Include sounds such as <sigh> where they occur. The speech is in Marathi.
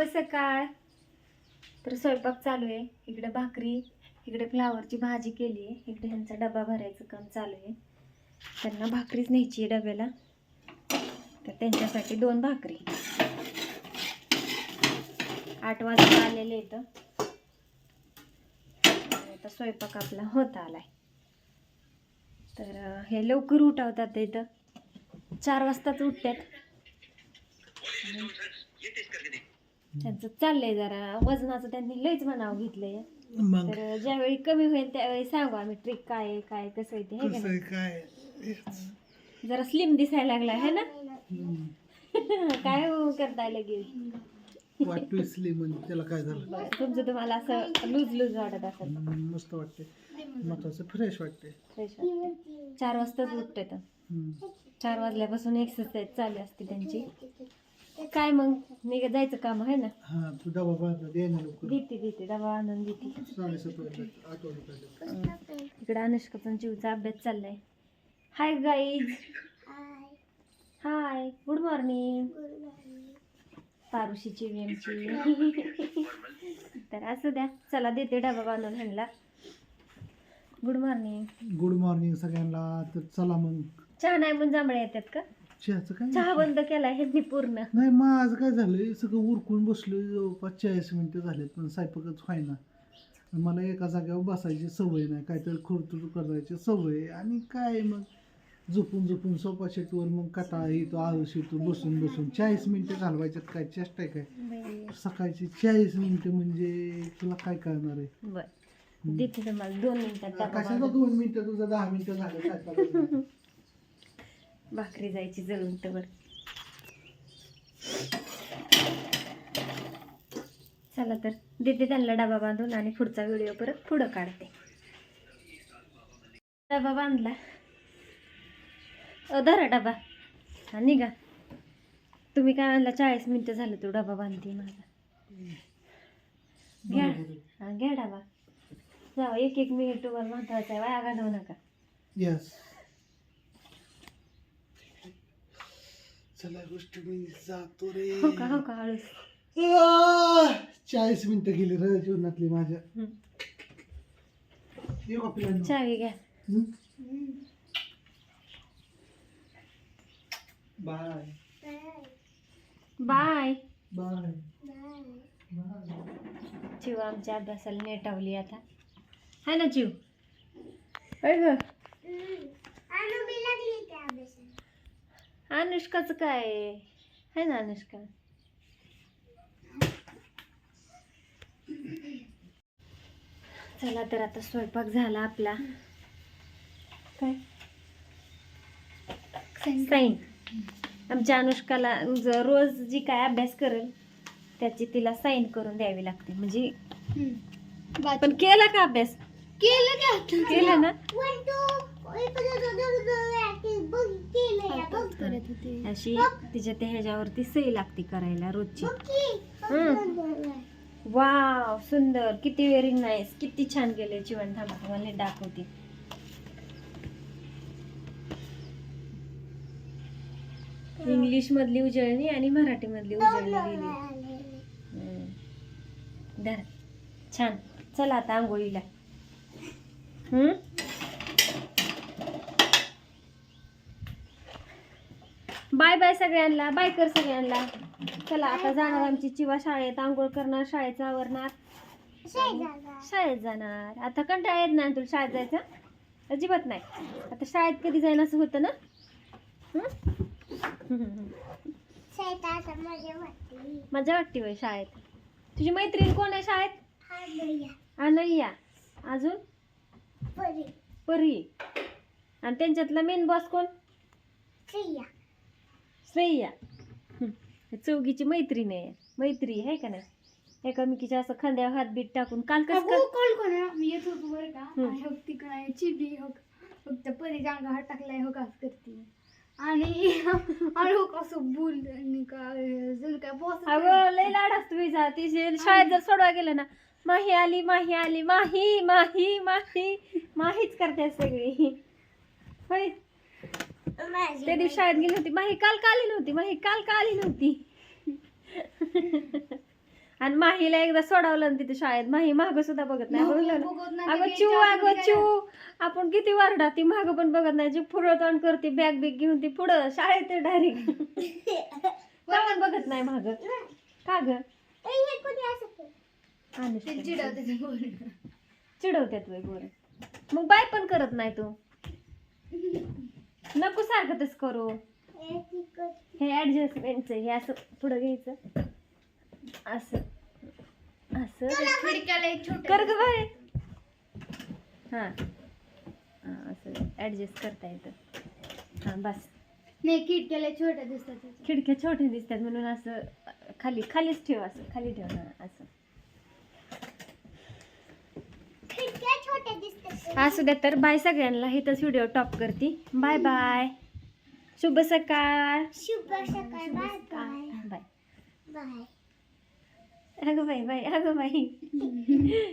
शुभ सकाळ. तर स्वयंपाक चालू आहे. इकडे भाकरी इकडे फ्लावरची भाजी केली आहे. इकडे ह्यांचा डबा भरायचं काम चालू आहे. त्यांना भाकरीच न्यायची आहे डब्याला. तर त्यांच्यासाठी दोन भाकरी. आठ वाजता आलेले इथं आता स्वयंपाक आपला होत आलाय. तर हे लवकर उठावतात इथं. चार वाजताच उठतात. त्यांचं चाललंय जरा. वजनाचं त्यांनी लयच म्हणावं घेतलंय. मग? तर ज्यावेळी कमी होईल त्यावेळी सांगू आम्ही ट्रिक काय आहे काय कसं आहे ते है का कसं नाही? आहे? काय जरा स्लिम दिसायला लागलाय है ना? हम्म. <laughs> काय हो करताय लगेच? वाटतोय स्लिम म्हणजे त्याला काय झालं? तुमचं तुम्हाला असं लूज लूज वाटत असेल. हम्म, मस्त वाटते महत्वाचं फ्रेश वाटते फ्रेश वाटतं चार वाजताच उठते तर. हम्म. चार वाजल्यापासून एक्सरसाइज चालू असते त्यांची. काय मग? निघ जायचं काम आहे ना? हा तू डबा बांधला दे ना लवकर. देते देते. डबा आणून देते. साडेसात वाजता आठ वाजता इकडे अनुष्काचा जीवचा अभ्यास चाललाय. Hi guys hi. Good morning पारुशीची वेमची. तर असं द्या. चला देते डबा बांधून ह्यांना. गुड मॉर्निंग गुड मॉर्निंग सगळ्यांना. तर चला मग. चहा नाही म्हणून जांभळे येतात का? चहाचं काय चहा बंद केला ह्यांनी पूर्ण. नाही माझं काय झालंय? सगळं उरकून बसलोय जवळपास चाळीस मिनिटं झालेत पण स्वयंपाकच व्हायना. मला एका जागेवर बसायची सवय नाही काहीतरी खुरतुर करायची सवय. आहे. आणि काय मग? झोपून झोपून सोफा सेटवर मग कटाळा येतो आळस येतो बसून बसून. चाळीस मिनिटं घालवायच्यात काय? चेष्टा आहे काय? सकाळची चाळीस मिनिटं म्हणजे तुला काय करणार आहे? बर. देते तुम्हाला दोन मिनिटात डबा बांधून. दोन मिनिटं? तुझं दहा मिनिटं झालं? <laughs> भाकरी जायची जळून तर चला तर देते त्यांना डबा बांधून आणि पुढचा व्हिडिओ परत पुढं काढते. डबा बांधला. धरा डबा. हा निघा. तुम्ही काय म्हणला चाळीस मिनिटं झालं तो डबा बांधते माझा. घ्या. घ्या डबा. जावा एक एक मिनिट तुम्हाला महत्त्वाचा आहे. वाया घालवू नका. चला गोष्ट मी जातो रे. हो का हो का आह! चाळीस मिनिटं गेली रे जीवनातली माझ्या. हं. येऊ का पिलांनो? चावी घ्या? बाय. बाय. बाय. बाय. चिव आमच्या अभ्यासाला नेटावली आता. है ना चिव होय ग. अनुष्काचं काय आहे? है ना अनुष्का चला तर आता स्वयंपाक झाला आपला काय साईन आमच्या अनुष्काला ज- रोज जी काय अभ्यास करेल त्याची तिला साईन करून द्यावी लागते म्हणजे पण केला का अभ्यास केलं ना अशी तिच्या त्या ह्याच्यावरती सही लागते करायला रोजची. वाव सुंदर. किती व्हेरी नाईस किती छान गेले जीवन. थांबा तुम्हाला हे दाखवते. इंग्लिश मधली उजळणी आणि मराठी मधली उजळणी. धर. छान. चला आता आंघोळीला. हम्म बाय बाय सगळ्यांना बाय कर सगळ्यांना. चला आता जाणार आमची चिवा शाळेत आंघोळ करणार शाळेचं आवरणार शाळेत जाणार. आता कंटाळा येत नाही तुला शाळेत जायचं? अजिबात नाही. आता शाळेत कधी जाईन असं होतं ना? मजा वाटते. वय शाळेत. तुझी मैत्रीण कोण आहे शाळेत? अनय्या अजून? परी. आणि त्यांच्यातला मेन बॉस कोण? श्रेया. चौघीची मैत्रीण आहे. मैत्री आहे का नाही? एकामेकीच्या असं खांद्यावर हात बीट टाकून काल कस कोण आहे? मी येत होतो बरं का. हम्म. आणि हो तिकडं आहे चिबी हो फक्त परीच्या अंगा हात टाकलाय हो का करते आणि <laughs> आणि हो कसं बोल आणि का काय बॉस अगं लय लाड असतो विजा ती जे शाळेत जर सोडवा गेलं ना माही आली माही आली माही माही माही. माहीच करते सगळी. होय. त्या दिवशी शाळेत गेली होती. माही काल का आली नव्हती? माही काल का आली नव्हती? आणि माहीला एकदा सोडवलं तिथे शाळेत. माही माग सुद्धा बघत नाही. बघलं अगं चिव अगं चिव आपण किती वारडा. ती माग पण बघत नाही. जी पुढं तोंड करते बॅग बिग घेऊन ती पुढं शाळेत डायरेक्ट पण बघत नाही माग? का ग? चिडवते. चिडवत्यात वय गोर मग बाय पण करत नाही तू. नको सारखं तस करू. हे ऍडजस्टमेंटचं हे असं पुढं घ्यायचं. असं. असं. त्या खिडक्याला एक छोटं कर ग बाय हा. हा, असं ऍडजस्ट करता येतं. हा बस. नाही खिडक्याला छोट्या दिसतात. खिडक्या छोट्या दिसतात म्हणून असं खाली खालीच ठेव असं खाली ठेव असं. असू द्या तर बाय सगळ्यांना इथंच व्हिडिओ टॉप करते. बाय बाय शुभ सकाळ. शुभ सकाळ. बाय बाय बाय बाय अगं बाई बाई अगं बाई.